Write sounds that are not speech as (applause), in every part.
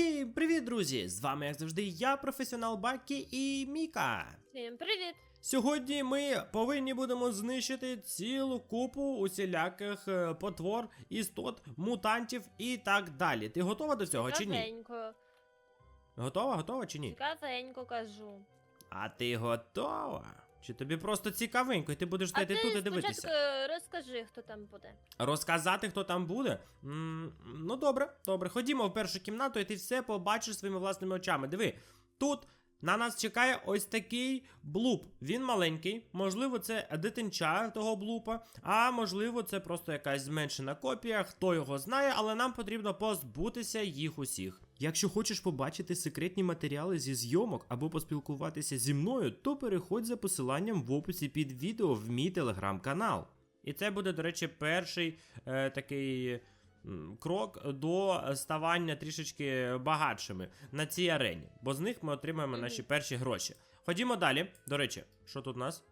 Всім привіт, друзі! З вами, як завжди, я, професіонал Бакі і Міка. Всім привіт! Сьогодні ми повинні будемо знищити цілу купу усіляких е, потвор, істот, мутантів і так далі. Ти готова до цього чи ні? Готова, готова чи ні? цікавенько кажу. А ти готова? Чи тобі просто цікавенько, і ти будеш А стояти тут і дивитися? розкажи, хто там буде. Розказати, хто там буде? м ну добре, добре. Ходімо в першу кімнату, і ти все побачиш своїми власними очами. Диви, тут на нас чекає ось такий блуп. Він маленький, можливо, це дитинча того блупа, а можливо, це просто якась зменшена копія, хто його знає, але нам потрібно позбутися їх усіх. Якщо хочеш побачити секретні матеріали зі зйомок або поспілкуватися зі мною, то переходь за посиланням в описі під відео в мій телеграм-канал. І це буде, до речі, перший е, такий крок до ставання трішечки багатшими на цій арені, бо з них ми отримаємо наші перші гроші. Ходімо далі. До речі, що тут у нас?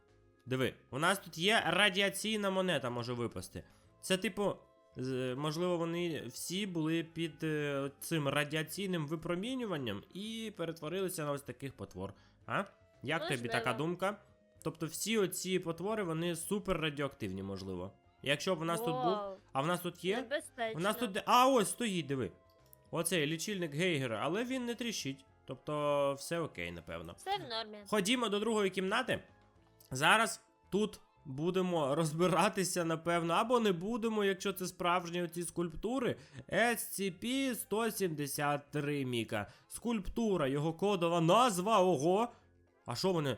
Диви, у нас тут є радіаційна монета, може випасти. Це типу. З- Можливо, вони всі були під е, цим радіаційним випромінюванням і перетворилися на ось таких потвор. А? Як тобі така думка? Тобто всі оці потвори, вони супер радіоактивні, можливо. Якщо б у нас тут був. А в нас тут є? Небезпечно. У нас тут. А, ось стоїть, диви. Оцей лічильник Гейгера, але він не тріщить. Тобто все окей, напевно. Все в нормі. Ходімо до другої кімнати. Зараз тут будемо розбиратися, напевно, або не будемо, якщо це справжні оці скульптури. SCP-173 Міка. Скульптура, його кодова назва, ого. А що вони?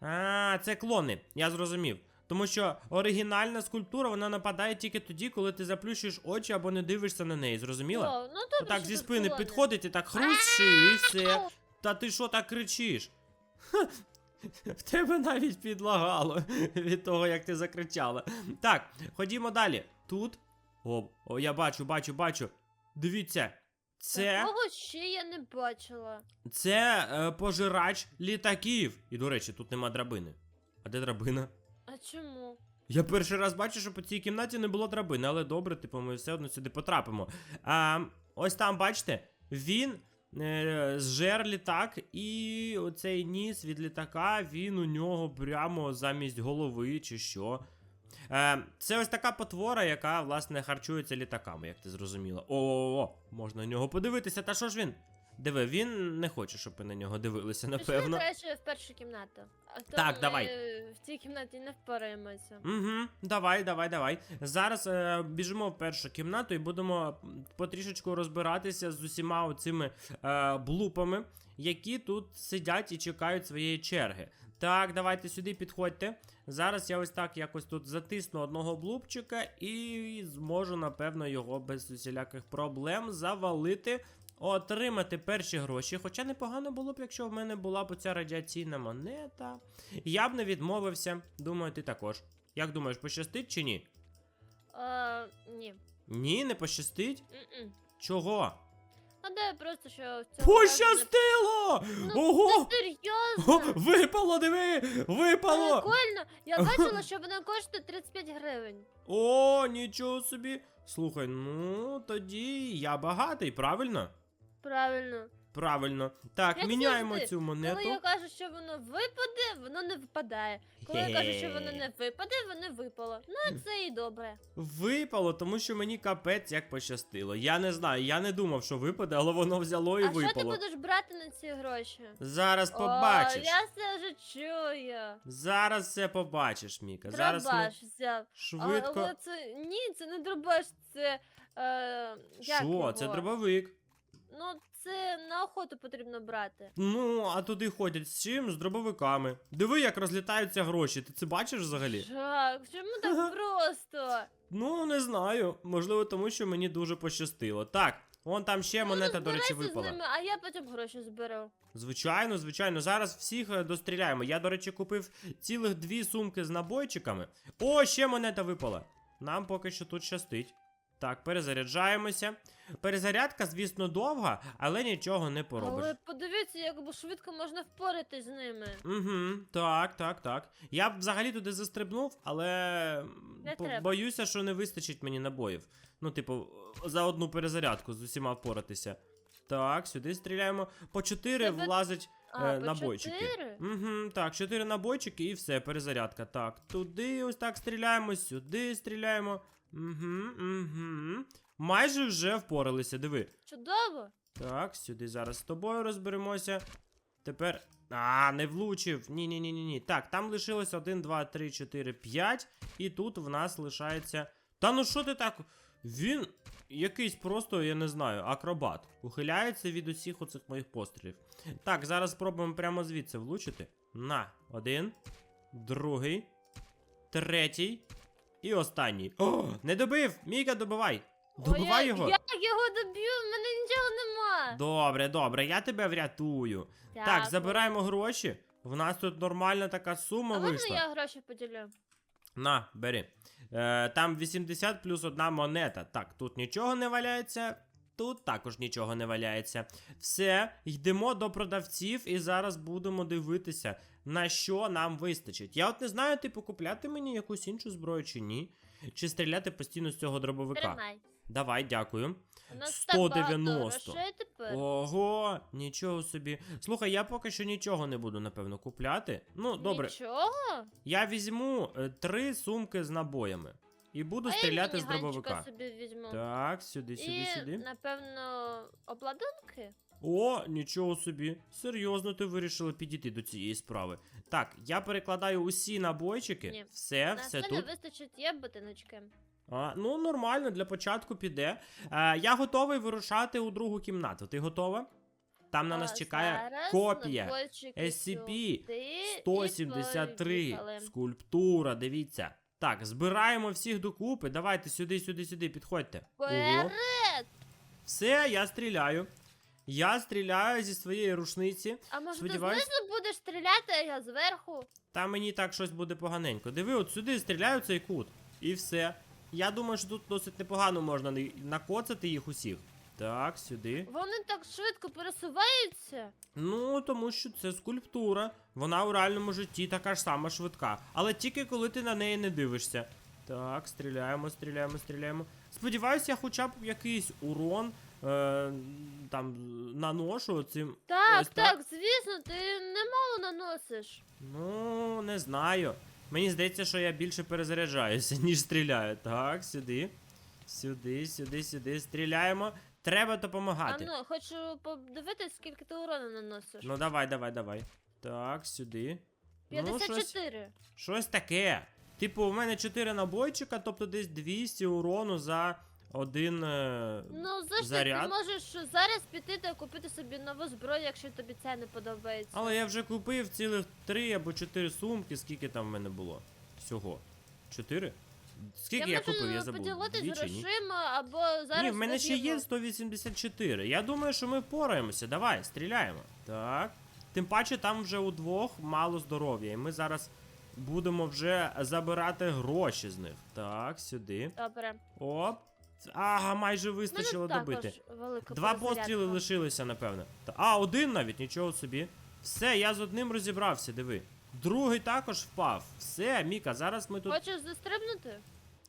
А, це клони, я зрозумів. Тому що оригінальна скульптура вона нападає тільки тоді, коли ти заплющуєш очі або не дивишся на неї, зрозуміла? О, ну добре, Отак зі спини підходить і так хрущи, і все. Та ти що так кричиш? Ха, (laughs) В тебе навіть підлагало від того, як ти закричала. Так, ходімо далі. Тут. О, о, я бачу, бачу, бачу. Дивіться. Це, Такого ще я не бачила. це е, пожирач літаків. І до речі, тут нема драбини. А де драбина? А чому? Я перший раз бачу, що по цій кімнаті не було драбини, але добре, типу, ми все одно сюди потрапимо. А, ось там, бачите, він зжер літак, і оцей ніс від літака, він у нього прямо замість голови, чи що. Е, це ось така потвора, яка, власне, харчується літаками, як ти зрозуміла. О, можна на нього подивитися. Та що ж він? Диви, він не хоче, щоб ви на нього дивилися, Пішли напевно. краще в першу кімнату. А то Так, ми давай. в цій кімнаті не впораємося. Угу, давай, давай, давай. Зараз е, біжимо в першу кімнату і будемо потрішечку розбиратися з усіма оцими е, блупами, які тут сидять і чекають своєї черги. Так, давайте сюди підходьте. Зараз я ось так якось тут затисну одного блупчика і зможу, напевно, його без усіляких проблем завалити. Отримати перші гроші, хоча непогано було б, якщо в мене була б оця радіаційна монета. Я б не відмовився. Думаю, ти також. Як думаєш, пощастить чи ні? А, ні. Ні, не пощастить? М-м. Чого? А де просто що в цьому Пощастило! не- Ого! Ну, Ти О, серйозно? випало, диви! Випало! Прикольно. Я (laughs) бачила, що вона коштує 35 гривень. О, нічого собі. Слухай, ну тоді я багатий, правильно? Правильно. Правильно. Так, Як міняємо завжди, цю монету. Коли я кажу, що воно випаде, воно не випадає. Коли я кажу, що воно не випаде, воно випало. Ну, це і добре. Випало, тому що мені капець як пощастило. Я не знаю, я не думав, що випаде, але воно взяло і а що ти будеш брати на ці гроші? Зараз побачиш. О, я це вже чую. Зараз все побачиш, Міка. Зараз ми Дробаш взяв. швидко. Але це ні, це не дробаш, це. Е, як Що? Це дробовик. Ну, це на охоту потрібно брати. Ну, а туди ходять з чим? З дробовиками. Диви, як розлітаються гроші. Ти це бачиш взагалі? Жак, чому так просто? Ну, не знаю. Можливо, тому що мені дуже пощастило. Так, вон там ще монета, ну, до речі, збирайся з випала. ними, а я потім гроші зберу. Звичайно, звичайно. Зараз всіх е, достріляємо. Я, до речі, купив цілих дві сумки з набойчиками. О, ще монета випала. Нам поки що тут щастить. Так, перезаряджаємося. Перезарядка, звісно, довга, але нічого не поробиш. Але подивіться, як швидко можна впоратись з ними. Угу, так, так, так. Я б взагалі туди застрибнув, але Не треба. боюся, що не вистачить мені набоїв. Ну, типу, за одну перезарядку з усіма впоратися. Так, сюди стріляємо. По 4 Тебе- влазить А, е, по набойчики. чотири? Угу, так, 4 набойчики і все, перезарядка. Так, туди ось так стріляємо, сюди стріляємо. Угу, угу. Майже вже впоралися, диви. Чудово. Так, сюди зараз з тобою розберемося. Тепер. А, не влучив. Ні, ні, ні, ні, ні. Так, там лишилось 1, 2, 3, 4, 5. І тут в нас лишається. Та ну що ти так? Він якийсь просто, я не знаю, акробат. Ухиляється від усіх оцих моїх пострілів. Так, зараз спробуємо прямо звідси влучити. На, один, другий, третій і останній. О, не добив! Міка, добивай! Добивай його! Як його доб'ю? В мене нічого нема. Добре, добре, я тебе врятую. Так, Дякую. забираємо гроші. В нас тут нормальна така сума А можна я гроші поділю? На, бери. Е, там 80 плюс одна монета. Так, тут нічого не валяється. Тут також нічого не валяється. Все, йдемо до продавців і зараз будемо дивитися, на що нам вистачить. Я от не знаю, типу, купляти мені якусь іншу зброю чи ні. Чи стріляти постійно з цього дробовика. Тримай. Давай, дякую. У нас 190. грошей тепер. Ого, нічого собі. Слухай, я поки що нічого не буду, напевно, купляти. Ну, добре, Нічого? я візьму е, три сумки з набоями і буду а стріляти я з дробовика. собі візьму. Так, сюди, сюди, І, сюди. напевно, обладунки? О, нічого собі. Серйозно ти вирішила підійти до цієї справи. Так, я перекладаю усі набойчики. Ні. Все, На все тут. не вистачить є ботиночки. А, ну, нормально, для початку піде. Е, я готовий вирушати у другу кімнату. Ти готова? Там на нас А, чекає зараз копія. SCP сюди і 173. поїхали. Скульптура, дивіться. Так, збираємо всіх докупи. Давайте сюди, сюди, сюди, підходьте. Ого. Вперед! Все, я стріляю. Я стріляю зі своєї рушниці. А може Сподіваюсь- ти знизу будеш стріляти, а я зверху? Та мені так щось буде поганенько. Диви, от сюди стріляю цей кут. І все. Я думаю, що тут досить непогано можна накоцати їх усіх. Так, сюди. Вони так швидко пересуваються. Ну, тому що це скульптура. Вона у реальному житті така ж сама швидка. Але тільки коли ти на неї не дивишся. Так, стріляємо, стріляємо, стріляємо. Сподіваюся, я хоча б якийсь урон е, там наношу цим. Так, Ось так, звісно, ти немало наносиш. Ну, не знаю. Мені здається, що я більше перезаряджаюся, (laughs) ніж стріляю. Так, сюди. Сюди, сюди, сюди. Стріляємо. Треба А допомагати. ну, хочу подивитись, скільки ти урону наносиш. Ну, давай, давай, давай. Так, сюди. Ну, щось, щось таке. Типу, у мене 4 набойчика, тобто десь 200 урону за один. Е... Ну, заряд. ти можеш зараз піти та купити собі нову зброю, якщо тобі це не подобається. Але я вже купив цілих 3 або 4 сумки. Скільки там в мене було? Всього? 4? Скільки я, можу купив, я забув. поділитись Дві чи ні? грошима, або зараз. Ні, в мене ще є 184. Я думаю, що ми впораємося. Давай, стріляємо. Так. Тим паче там вже удвох мало здоров'я. І ми зараз будемо вже забирати гроші з них. Так, сюди. Добре. Оп. Ага, майже вистачило мене добити. велика Два перезарядка. постріли лишилися, напевне. Та- А, один навіть, нічого собі. Все, я з одним розібрався, диви. Другий також впав. Все, Міка, зараз ми тут. Хочеш застрибнути?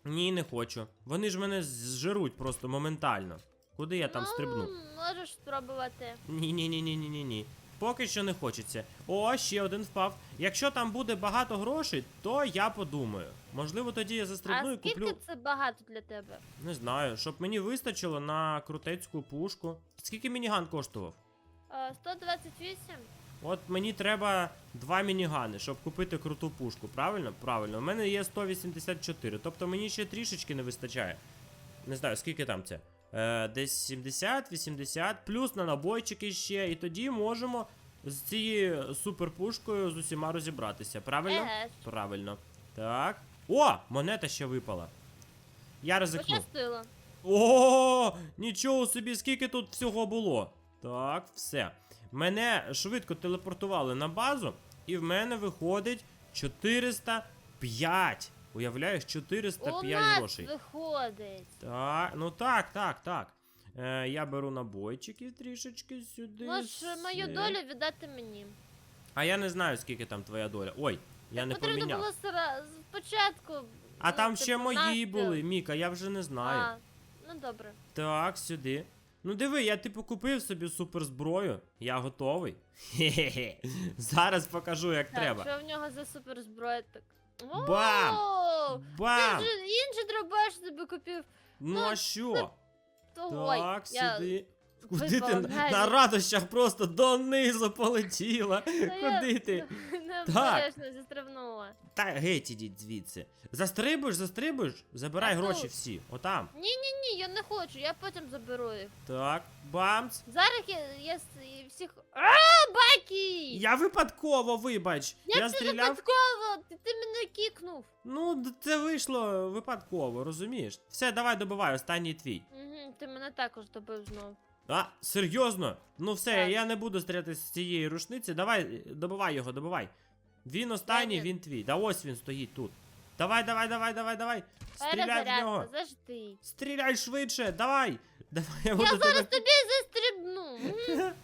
Ні, не хочу. Вони ж мене зжируть просто моментально. Куди я там ну, стрибну? Можеш спробувати. Ні, ні, ні, ні, ні, ні, ні. Поки що не хочеться. О, ще один впав. Якщо там буде багато грошей, то я подумаю. Можливо, тоді я застрибну а і скільки куплю. це багато для тебе? Не знаю, щоб мені вистачило на крутецьку пушку. Скільки мініган коштував? 128? От мені треба два мінігани, щоб купити круту пушку, правильно? Правильно. У мене є 184, тобто мені ще трішечки не вистачає. Не знаю, скільки там це. Е, десь 70, 80, плюс на набойчики ще, і тоді можемо з цією суперпушкою з усіма розібратися. Правильно? Ж. Правильно. Так. О! Монета ще випала. Я ризикну. Пощастило. О, нічого собі, скільки тут всього було. Так, все. Мене швидко телепортували на базу, і в мене виходить 405. Уявляєш, У 405 нас грошей. виходить. Так, ну так, так, так. Е, я беру набойчики трішечки сюди. Можеш мою долю віддати мені. А я не знаю, скільки там твоя доля. Ой, я не Потрібно поміняв. було сра... спочатку. А ну, там ще мої були, Міка, я вже не знаю. А, ну добре. Так, сюди. Ну диви, я типу купив собі суперзброю. Я готовий. (laughs) Хе-хе-хе. Зараз покажу, як Так, треба. що в нього за суперзброя так? Бам! О, Бам! Ти вже інший дробаш собі купив. Ну а що? Ой, Так, я... сюди. Куди випала ти на, на радощах просто донизу полетіла? Та я Куди ти? (laughs) Необережно зістрибнула. Та геть ідіть звідси. Застрибуєш, застрибуєш, забирай А гроші тут? всі. Отам. Ні-ні-ні, я не хочу, я потім заберу їх. Так, бамц. Зараз я, я с- всіх. А, Бакі! Я випадково, вибач. Як я це стріляв. випадково? Ти, ти мене кікнув. Ну, це вийшло випадково, розумієш? Все, давай добивай, останній твій. Угу, ти мене також добив знов. А, серйозно? Ну все, Так. я не буду стріляти з цієї рушниці. Давай, е, добивай його, добивай. Він останній, він? він твій. Да ось він стоїть тут. Давай, давай, давай, давай, давай. Стріляй в нього. Перезарядка, завжди. Стріляй швидше, давай. (laughs) Давай, я Я буду зараз тобі застрибну. Мгм. (laughs)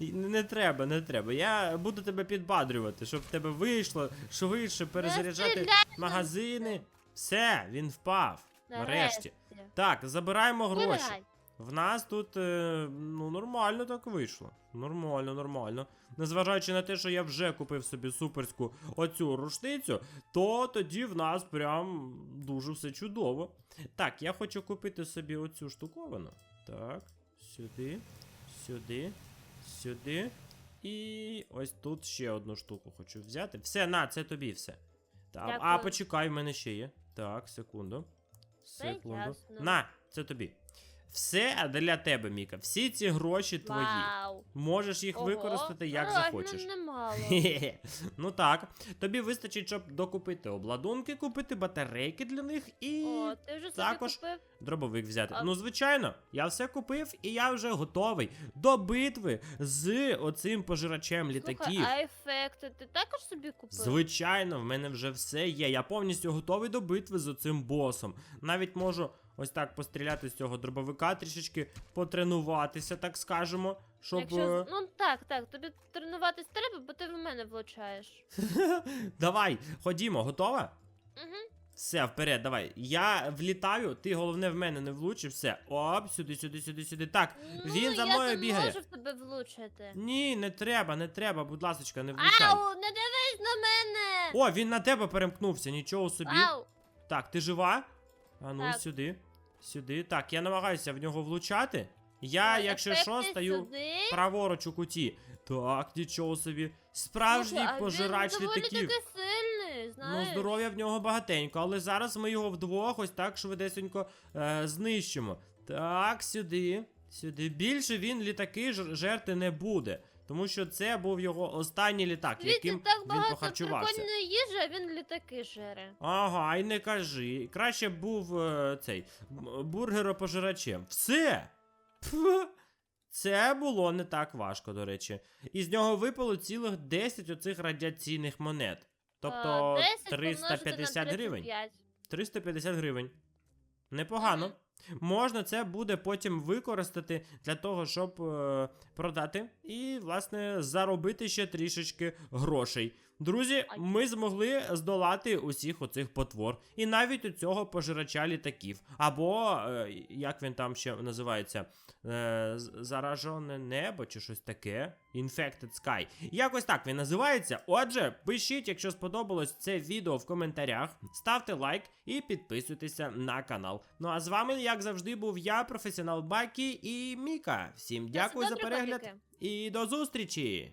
Не, треба, не треба. Я буду тебе підбадрювати, щоб в тебе вийшло швидше перезаряджати магазини. Все, він впав. Нарешті. Нарешті. Так, забираємо гроші. В нас тут е, ну нормально так вийшло. Нормально, нормально. Незважаючи на те, що я вже купив собі суперську оцю рушницю, то тоді в нас прям дуже все чудово. Так, я хочу купити собі оцю штуковину. Так, сюди, сюди, сюди. І ось тут ще одну штуку хочу взяти. Все, на, це тобі все. Так, а почекай, в мене ще є. Так, секунду. Секунду. На, це тобі. Все для тебе, Міка. Всі ці гроші твої. Вау. Можеш їх Ого, використати як реально захочеш. немало. Хе-хе. Ну так. Тобі вистачить, щоб докупити обладунки, купити батарейки для них і О, ти вже собі також купив? дробовик взяти. А- Ну, звичайно, я все купив і я вже готовий до битви з оцим пожирачем літаків. Слухай, а ефекти ти також собі купив? Звичайно, в мене вже все є. Я повністю готовий до битви з оцим босом. Навіть можу ось так постріляти з цього дробовика, трішечки потренуватися, так скажемо. Щоб. Якщо... е, Ну так, так, тобі тренуватись треба, бо ти в мене влучаєш. (laughs) Давай, ходімо, готова? Угу. Все, вперед, давай. Я влітаю, ти головне в мене не влучив. Все. Оп, сюди, сюди, сюди, сюди. Так, він за Ну, я мною не бігає. можу в тебе влучити. Ні, не треба, не треба, будь ласочка, не влучай. Ау, не дивись на мене! О, він на тебе перемкнувся, нічого собі. Ау! Так, ти жива? А ну Так. сюди. Сюди. Так, я намагаюся в нього влучати. Я, Ой, якщо що, стаю сюди. праворуч у куті. Так, нічого собі. Справжній Слухай, а пожирач він доволі літаків. такий сильний, Ну, знаєш. здоров'я в нього багатенько, але зараз ми його вдвох ось так швидесенько е, знищимо. Так, сюди. Сюди. Більше він літаки ж- жерти не буде. Тому що це був його останній літак, Дивіться, яким так він багато похарчувався. прикольної їжі, а він літаки жере. Ага, й не кажи. Краще б був е, цей м- бургеропожирачем. Все. Пф. Це було не так важко, до речі. Із нього випало цілих 10 оцих радіаційних монет. Тобто А, 10 помножити 350 гривень. 35. 350 гривень. Непогано. Мгм. Можна це буде потім використати для того, щоб е, продати і, власне, заробити ще трішечки грошей. Друзі, ми змогли здолати усіх оцих потвор. І навіть у цього пожирача літаків. Або, е, як він там ще називається, е, заражене небо чи щось таке. Infected Sky. Якось так він називається. Отже, пишіть, якщо сподобалось це відео в коментарях, ставте лайк і підписуйтеся на канал. Ну а з вами, як завжди, був я, професіонал Бакі і Міка. Всім дякую за перегляд і до зустрічі!